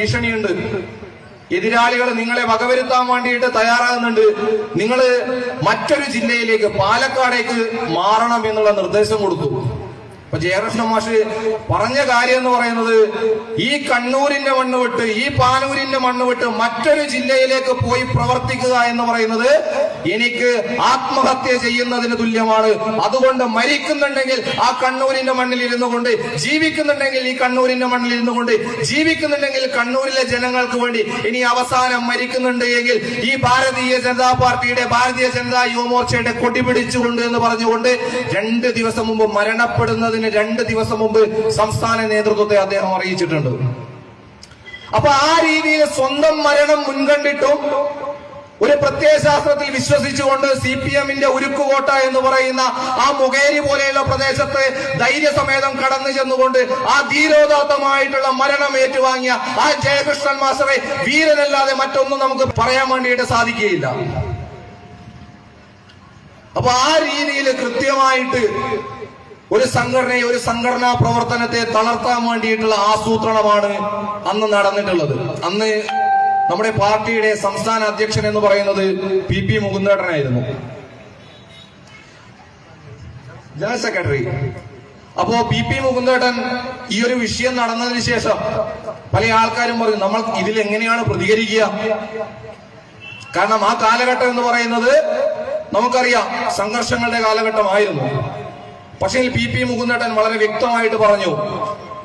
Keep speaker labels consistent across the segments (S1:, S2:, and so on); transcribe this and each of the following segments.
S1: ഭീഷണിയുണ്ട്. എതിരാളികൾ നിങ്ങളെ വകവരുത്താൻ വേണ്ടിയിട്ട് തയ്യാറാകുന്നുണ്ട്. നിങ്ങൾ മറ്റൊരു ജില്ലയിലേക്ക് പാലക്കാടേക്ക് മാറണം എന്നുള്ള നിർദ്ദേശം കൊടുത്തു. അപ്പൊ ജയകൃഷ്ണ മാഷ് പറഞ്ഞ കാര്യം എന്ന് പറയുന്നത് ഈ കണ്ണൂരിന്റെ മണ്ണ് വിട്ട് ഈ പാനൂരിന്റെ മണ്ണ് വിട്ട് മറ്റൊരു ജില്ലയിലേക്ക് പോയി പ്രവർത്തിക്കുക എന്ന് പറയുന്നത് എനിക്ക് ആത്മഹത്യ ചെയ്യുന്നതിന് തുല്യമാണ്. അതുകൊണ്ട് മരിക്കുന്നുണ്ടെങ്കിൽ ആ കണ്ണൂരിന്റെ മണ്ണിൽ ഇരുന്നു കൊണ്ട് ജീവിക്കുന്നുണ്ടെങ്കിൽ ഈ കണ്ണൂരിന്റെ മണ്ണിൽ ഇരുന്നു കൊണ്ട് ജീവിക്കുന്നുണ്ടെങ്കിൽ കണ്ണൂരിലെ ജനങ്ങൾക്ക് വേണ്ടി ഇനി അവസാനം മരിക്കുന്നുണ്ട് എങ്കിൽ ഈ ഭാരതീയ ജനതാ പാർട്ടിയുടെ ഭാരതീയ ജനതാ യുവമോർച്ചയുടെ കൊടിപിടിച്ചുകൊണ്ട് എന്ന് പറഞ്ഞുകൊണ്ട് രണ്ട് ദിവസം മുമ്പ് മരണപ്പെടുന്നതിന് രണ്ട് ദിവസം മുമ്പ് സംസ്ഥാന നേതൃത്വത്തെ അദ്ദേഹം അറിയിച്ചിട്ടുണ്ട്. അപ്പൊ ആ രീതിയിൽ സ്വന്തം മരണം മുൻകണ്ടിട്ടും ഒരു പ്രത്യയശാസ്ത്രത്തിൽ വിശ്വസിച്ചുകൊണ്ട് സി പി എമ്മിന്റെ ഉരുക്കുകോട്ട എന്ന് പറയുന്ന ആ മുഖേരി പോലെയുള്ള പ്രദേശത്ത് ധൈര്യസമേതം കടന്നു ചെന്നുകൊണ്ട് ആ ധീരോദാത്തമായിട്ടുള്ള മരണം ഏറ്റുവാങ്ങിയ ആ ജയകൃഷ്ണൻ മാസ്റ്ററെ വീരനല്ലാതെ മറ്റൊന്നും നമുക്ക് പറയാൻ വേണ്ടിയിട്ട് സാധിക്കുകയില്ല. അപ്പൊ ആ രീതിയിൽ കൃത്യമായിട്ട് ഒരു സംഘടനയെ ഒരു സംഘടനാ പ്രവർത്തനത്തെ തളർത്താൻ വേണ്ടിയിട്ടുള്ള ആസൂത്രണമാണ് അന്ന് നടന്നിട്ടുള്ളത്. അന്ന് നമ്മുടെ പാർട്ടിയുടെ സംസ്ഥാന അധ്യക്ഷൻ എന്ന് പറയുന്നത് പി പി മുകുന്ദേട്ടനായിരുന്നു. General secretary. അപ്പോ പി പി മുകുന്ദേട്ടൻ ഈ ഒരു വിഷയം നടന്നതിന് ശേഷം പല ആൾക്കാരും പറയും നമ്മൾ ഇതിൽ എങ്ങനെയാണ് പ്രതികരിക്കുക? കാരണം ആ കാലഘട്ടം എന്ന് പറയുന്നത് നമുക്കറിയാം സംഘർഷങ്ങളുടെ കാലഘട്ടമായിരുന്നു. പക്ഷേ പി പി മുകുന്ദേട്ടൻ വളരെ വ്യക്തമായിട്ട് പറഞ്ഞു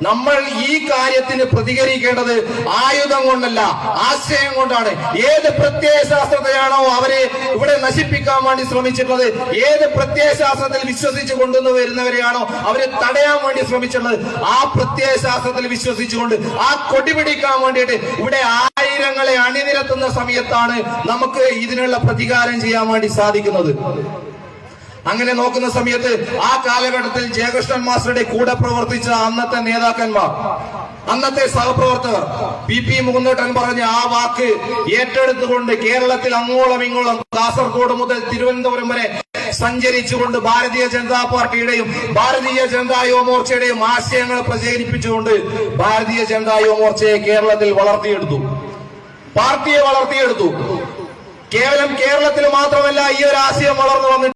S1: നമ്മൾ ഈ കാര്യത്തിന് പ്രതികരിക്കേണ്ടത് ആയുധം കൊണ്ടല്ല ആശയം കൊണ്ടാണ്. ഏത് പ്രത്യയശാസ്ത്രത്തെയാണോ അവരെ ഇവിടെ നശിപ്പിക്കാൻ വേണ്ടി ശ്രമിച്ചിട്ടുള്ളത് ഏത് പ്രത്യയശാസ്ത്രത്തിൽ വിശ്വസിച്ച് കൊണ്ടുവന്ന് വരുന്നവരെയാണോ അവരെ തടയാൻ വേണ്ടി ശ്രമിച്ചിട്ടുള്ളത് ആ പ്രത്യയശാസ്ത്രത്തിൽ വിശ്വസിച്ചുകൊണ്ട് ആ കൊടിപിടിക്കാൻ വേണ്ടിയിട്ട് ഇവിടെ ആയിരങ്ങളെ അണിനിരത്തുന്ന സമയത്താണ് നമുക്ക് ഇതിനുള്ള പ്രതികാരം ചെയ്യാൻ വേണ്ടി സാധിക്കുന്നത്. അങ്ങനെ നോക്കുന്ന സമയത്ത് ആ കാലഘട്ടത്തിൽ ജയകൃഷ്ണൻ മാസ്റ്ററുടെ കൂടെ പ്രവർത്തിച്ച അന്നത്തെ നേതാക്കന്മാർ അന്നത്തെ സഹപ്രവർത്തകർ പി പി മുകുന്നേട്ടൻ പറഞ്ഞ ആ വാക്ക് ഏറ്റെടുത്തുകൊണ്ട് കേരളത്തിൽ അങ്ങോളം ഇങ്ങോളം കാസർഗോഡ് മുതൽ തിരുവനന്തപുരം വരെ സഞ്ചരിച്ചുകൊണ്ട് ഭാരതീയ ജനതാ പാർട്ടിയുടെയും ഭാരതീയ ജനതാ യുവമോർച്ചയുടെയും ആശയങ്ങൾ പ്രചരിപ്പിച്ചുകൊണ്ട് ഭാരതീയ ജനതാ യുവമോർച്ചയെ കേരളത്തിൽ വളർത്തിയെടുത്തു. പാർട്ടിയെ വളർത്തിയെടുത്തു. കേവലം കേരളത്തിൽ മാത്രമല്ല ഈ ഒരു ആശയം വളർന്നു വന്നിട്ട്